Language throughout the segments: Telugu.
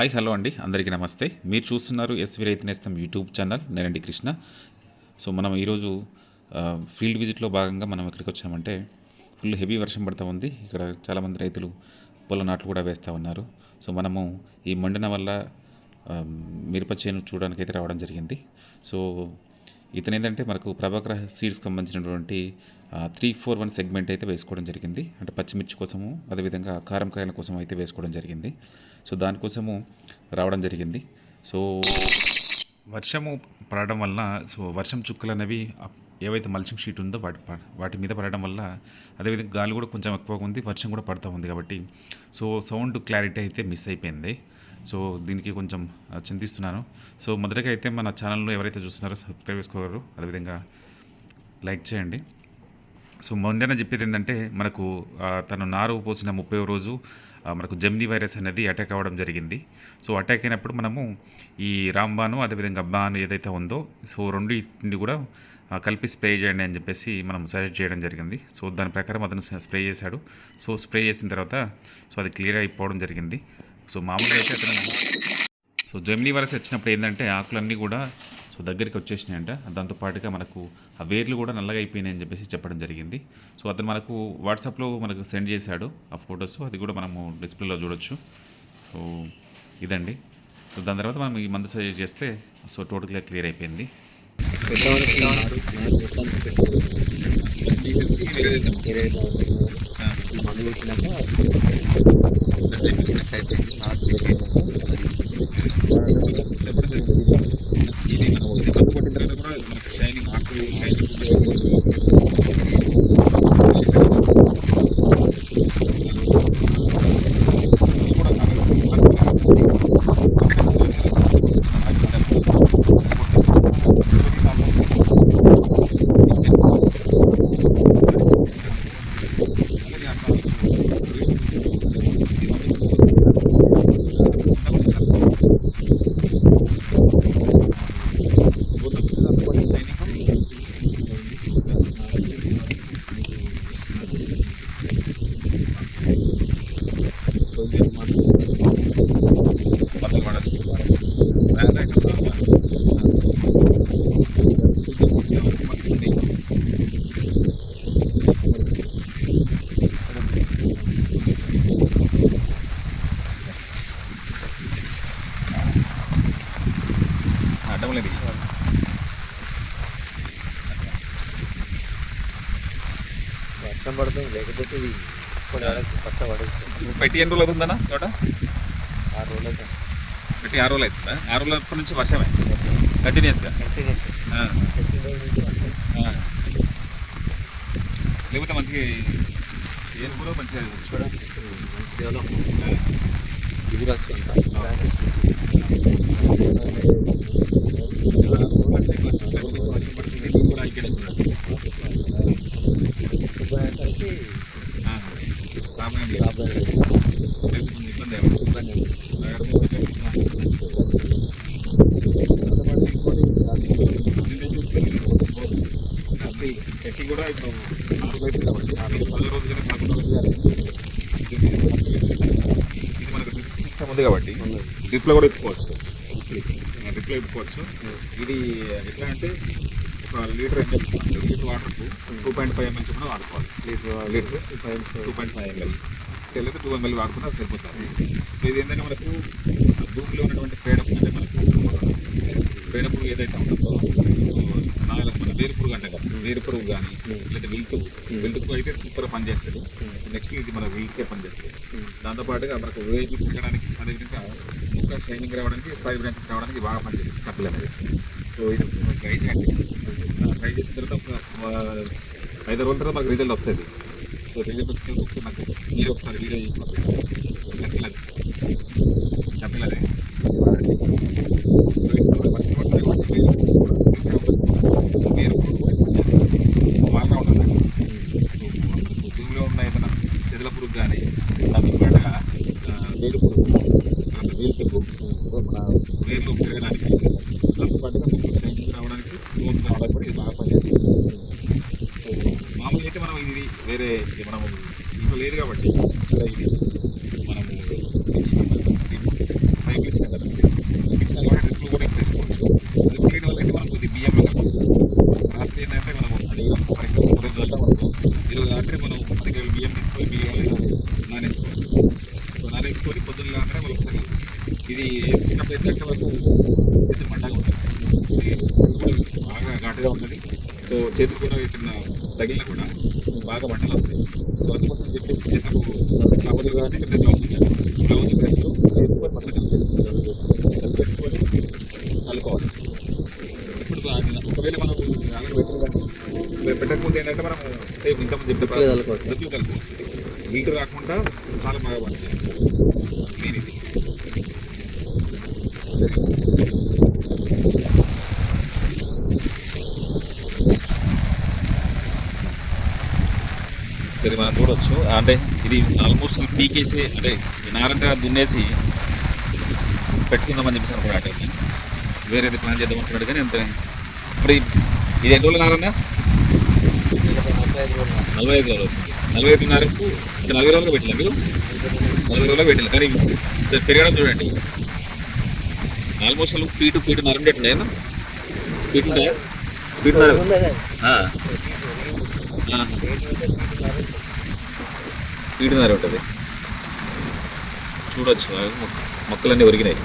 హాయ్ హలో అండి. అందరికీ నమస్తే. మీరు చూస్తున్నారు ఎస్వి రైతు నేస్తం యూట్యూబ్ ఛానల్. నేనండి కృష్ణ. సో మనం ఈరోజు ఫీల్డ్ విజిట్లో భాగంగా మనం ఎక్కడికి వచ్చామంటే ఫుల్ హెవీ వర్షం పడుతూ ఉంది. ఇక్కడ చాలామంది రైతులు పొల నాట్లు కూడా వేస్తూ ఉన్నారు. సో మనము ఈ మండిన వల్ల మిరప చేను చూడడానికి అయితే రావడం జరిగింది. సో ఇతను ఏంటంటే మనకు ప్రభాకర సీడ్స్కి సంబంధించినటువంటి త్రీ ఫోర్ వన్ సెగ్మెంట్ అయితే వేసుకోవడం జరిగింది. అంటే పచ్చిమిర్చి కోసము అదేవిధంగా కారం కాయల కోసం అయితే వేసుకోవడం జరిగింది. సో దానికోసము రావడం జరిగింది. సో వర్షము పడడం వలన సో వర్షం చుక్కలు అనేవి ఏవైతే మల్చింగ్ షీట్ ఉందో వాటి వాటి మీద పడడం వల్ల అదేవిధంగా గాలి కూడా కొంచెం ఎక్కువగా ఉంది వర్షం కూడా పడుతూ ఉంది కాబట్టి. సో సౌండ్ క్లారిటీ అయితే మిస్ అయిపోయింది. సో దీనికి కొంచెం చింతిస్తున్నాను. సో మొదటగా అయితే మన ఛానల్లో ఎవరైతే చూస్తున్నారో సబ్స్క్రైబ్ చేసుకోగలరు. అదేవిధంగా లైక్ చేయండి. సో మొన్న చెప్పేది ఏంటంటే మనకు తను నారు పోసిన ముప్పై రోజు మనకు జెమ్నీ వైరస్ అనేది అటాక్ అవ్వడం జరిగింది. సో అటాక్ అయినప్పుడు మనము ఈ రాంబాను అదేవిధంగా బాన్ ఏదైతే ఉందో సో రెండింటిని కూడా కలిపి స్ప్రే చేయండి అని చెప్పేసి మనం సజెస్ట్ చేయడం జరిగింది. సో దాని ప్రకారం అతను స్ప్రే చేశాడు. సో స్ప్రే చేసిన తర్వాత సో అది క్లియర్ అయిపోవడం జరిగింది. సో మామూలుగా అయితే అతను సో జెమినీ వైరస్ వచ్చినప్పుడు ఏంటంటే ఆకులన్నీ కూడా సో దగ్గరికి వచ్చేసినాయంట. దాంతో పాటుగా మనకు ఆ వేర్లు కూడా నల్లగా అయిపోయినాయి అని చెప్పేసి చెప్పడం జరిగింది. సో అతను మనకు వాట్సాప్లో మనకు సెండ్ చేశాడు ఆ ఫొటోస్. అది కూడా మనము డిస్ప్లేలో చూడొచ్చు. సో ఇదండి. సో దాని తర్వాత మనం ఈ మందు సజెస్ట్ చేస్తే సో టోటల్గా క్లియర్ అయిపోయింది. మందు ఇది మనం తర్వాత కూడా మనకి షైనింగ్ ఆకు అడ్డం లేదు వర్షం పడదు పెట్టి ఎన్ని రోజులు అవుతుందన్నా తోట ఆరు రోజులు అయితే పెట్టి ఆరు రోజులు అవుతుందా ఆరు రోజుల అప్పటి నుంచి వర్షమే కంటిన్యూస్గా. లేకపోతే మంచిగా ఏం కూడా మంచిగా డెవలప్ ఇది కూడా ఇక్కడ ఆ, ప్రాబ్లం లేదు. లేకపోతే ఇబ్బంది. ఇబ్బంది పెట్టి కూడా ఇప్పుడు బయట కాబట్టి ఆరు పది రోజులు కానీ ఇది మనకు డ్రిప్ సిస్టమ్ ఉంది కాబట్టి. డ్రిప్లో కూడా ఇప్పుకోవచ్చు డ్రిప్లో ఇప్పుకోవచ్చు ఇది ఎట్లా అంటే ఒక లీటర్ ఎంఎల్ లీటర్ వాటర్కు టూ పాయింట్ ఫైవ్ ఎంఎల్ కూడా వాడుకోవాలి. Litre litre five two point five ML. తెలియదు టూ ఎంఎల్ వాడుకున్నా సరిపోతుంది సో ఇది ఏంటంటే మనకు భూమిలో ఉన్నటువంటి పేడపు అంటే మనకు పేడపురుగు ఏదైతే ఉంటుందో సో నాలుగు మన వేరు పురుగు అంటే కదా. వేరు పురుగు కానీ లేదా విల్టు విల్టుకు అయితే సూపర్ పనిచేస్తుంది. నెక్స్ట్ ఇది మన విల్కే పనిచేస్తుంది. దాంతోపాటుగా మనకు వేర్లు పెరగడానికి అదేవిధంగా ముక్క షైనింగ్ రావడానికి ఫైవ్ బ్రాంచెస్ రావడానికి బాగా పనిచేస్తుంది కట్టలు అనేది. సో ఇది ఒకసారి ట్రై ట్రై చేసిన తర్వాత ఒక ఐదు రోజుల తర్వాత మాకు రిజల్ట్ వస్తుంది. సో రిజల్ట్ వచ్చిన ఒకసారి నాకు మీరు ఒకసారి వీడియో చేసి బాగా పనిచేస్తుంది మామూలుగా అయితే మనం ఇది వేరే మనము ఇంట్లో లేదు కాబట్టి ఇక్కడ మనము పైపు ఇచ్చినా కదా ఇచ్చినా కూడా డ్రిప్లు కూడా ఎక్కువ వల్ల అయితే మనకు ఇది బియ్యం కలవచ్చు రాత్రి ఏంటంటే మనము అది ఫర్ ఎగ్జాంపుల్ ఉదయం వెళ్తాం ఈరోజు రాత్రి బియ్యం తీసుకొని బియ్యం నానేసుకోవాలి సో నానేసుకొని పొద్దున్న కాగానే వాళ్ళు ఒకసారి ఇది చిన్నప్పుడు ఎంత వరకు సో చేతికి కూడా ఎక్కడన్నా తగిలినా కూడా బాగా మంటలు వస్తాయి. సో అందుకోసం చెప్పి చేతులకు కాకపోతే కానీ ఇక్కడ గ్లౌజ్ గ్లౌజ్ బెస్ట్ వేసుకొని మొత్తం కలిపేసుకొని కలిపేసుకొని చల్లుకోవాలి. ఇప్పుడు ఒకవేళ మనం అలాగే పెట్టిన కానీ పెట్టకపోతే ఏంటంటే మనం సేమ్ ఇంతకుముందు చల్లుకోవచ్చు. దుక్కులో కలుపుకోవచ్చు హీట్ రాకుండా చాలా బాగా పనిచేస్తుంది మెయిన్ ఇది. సరే. సరే మనం చూడవచ్చు అంటే ఇది ఆల్మోస్ట్ పీకేసి అంటే నారంట దున్నేసి పెట్టుకుందామని చెప్పేసి అనుకున్నాడు అటెంప్ట్ వేరేది ప్లాన్ చేద్దాం అంటున్నాడు కానీ అంతే ఇప్పుడు ఇది ఎన్ని రోజులు నారన్న నలభై ఐదు రోజులు. నలభై ఐదు నారకు నలభై రోజులు పెట్టిన మీరు? నలభై రోజులు పెట్టిన కానీ సరే పెరగడం చూడండి. ఆల్మోస్ట్ ఫీటు ఫీటు నరండి ఎట్లా ఫీటు ఉంటాయా? ఫీటు ఈడున్నర ఉంటుంది. చూడొచ్చు మొక్కలన్నీ ఒరిగినాయి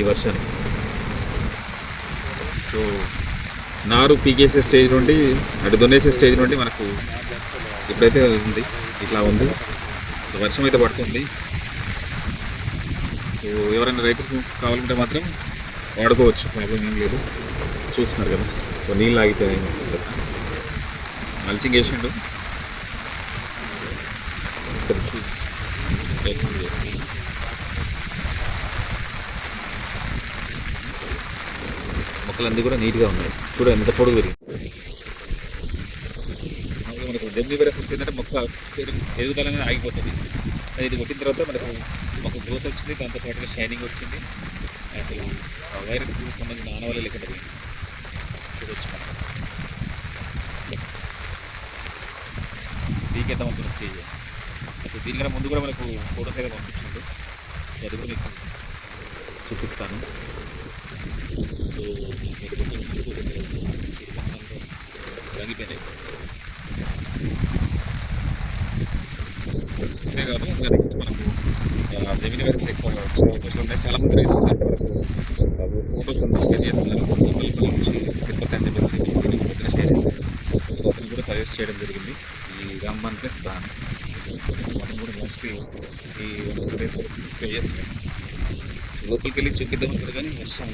ఈ వర్షానికి. సో నారు పీకేసే స్టేజ్ నుండి అటు దున్నేసే స్టేజ్ నుండి మనకు ఇప్పుడైతే ఉంది ఇట్లా ఉంది. సో వర్షం అయితే పడుతుంది. సో ఎవరైనా రైతులకు కావాలంటే మాత్రం వాడుకోవచ్చు ప్రాబ్లం ఏం లేదు. చూస్తున్నారు కదా. సో నీళ్ళు ఆగిపోయాయి. మల్చింగ్ వేసిండు. సరే ప్రయత్నం మొక్కలన్నీ కూడా నీట్గా ఉన్నాయి. చూడ ఎంత పొడుగు పెరిగింది. మనకు జమ్మి వైరస్ వస్తుందంటే మొక్క పెరుగు- ఎదుగుదల అనేది ఆగిపోతుంది. అది ఇది కొట్టిన తర్వాత మనకు మొక్క గ్రోత్ వచ్చింది. దాంతో పాటుగా షైనింగ్ వచ్చింది. అసలు ఆ వైరస్ సంబంధించిన ఆనవాళ్ళు లేకుండా పోయింది చూడొచ్చు మనం సో వెళ్దాం అనుకున్న స్టేజ్ సో దీనికన్నా ముందు కూడా మనకు ఫోటోస్ అయితే పంపించిండు. సో అది కూడా మీకు చూపిస్తాను. సో రంగిపోయినాయి అంతేకాదు ఇంకా నెక్స్ట్ మనకు జమిని వైరస్ ఎక్కువ వచ్చే అవకాశాలు ఉన్నాయి. చాలా మంది రైతులు మనకు. ఫోటోస్ అంతా షేర్ చేస్తున్నారు. తిరుపతి అని చెప్పేసి ఇంటి పొద్దున షేర్ చేశారు. సో అతను కూడా సజెస్ట్ చేయడం జరిగింది. ఈ రామ్బాన్ ప్లస్ బాన్ మనం కూడా మోస్ట్లీ ఈ వన్ టూ చేస్తున్నాం సో లోపలికి వెళ్ళి చూపిద్దాం అనుకుంటే కానీ వర్షం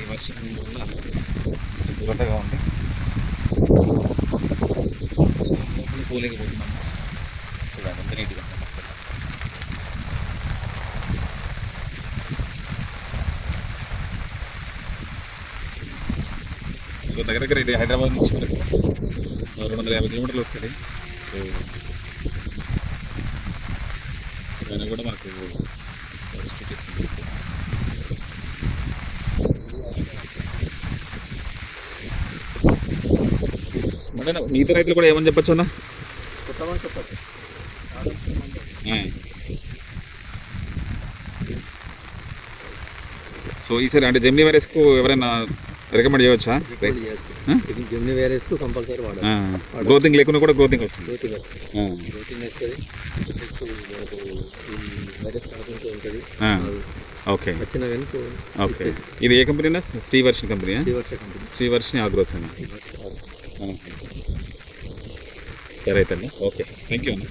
ఈ వర్షం వల్ల కొంచెం దురదగా ఉంది. సో లోపలికి పోలేకపోతున్నాం. చూడండి ఎంత నీట్గా. సో దగ్గర దగ్గర ఇది హైదరాబాద్ నుంచి రెండు వందల యాభై కిలోమీటర్లు వస్తుంది అయినా కూడా మనకు వచ్చి చూపిస్తుంది. అంటే మిగతా రైతులు కూడా ఏమని చెప్పచ్చు అన్న? చెప్పచ్చు. సో ఈసారి అంటే జెమినీ వైరస్కు ఎవరైనా రికమెండ్ చేయవచ్చా? జమ్ని కంపల్సరీ వాడాలి. గ్రోతింగ్ లేకుండా కూడా గ్రోతింగ్ వస్తుంది. గ్రోతింగ్ వస్తుంది. గ్రోతింగ్ వస్తుంది వైరస్ కాకుండా ఉంటుంది. ఓకే. వచ్చినా ఓకే. ఇది ఏ కంపెనీనా Srivarshan company Srivarsha company Srivarshini agros అని సరే అయితే అండి ఓకే. థ్యాంక్ యూ అన్న.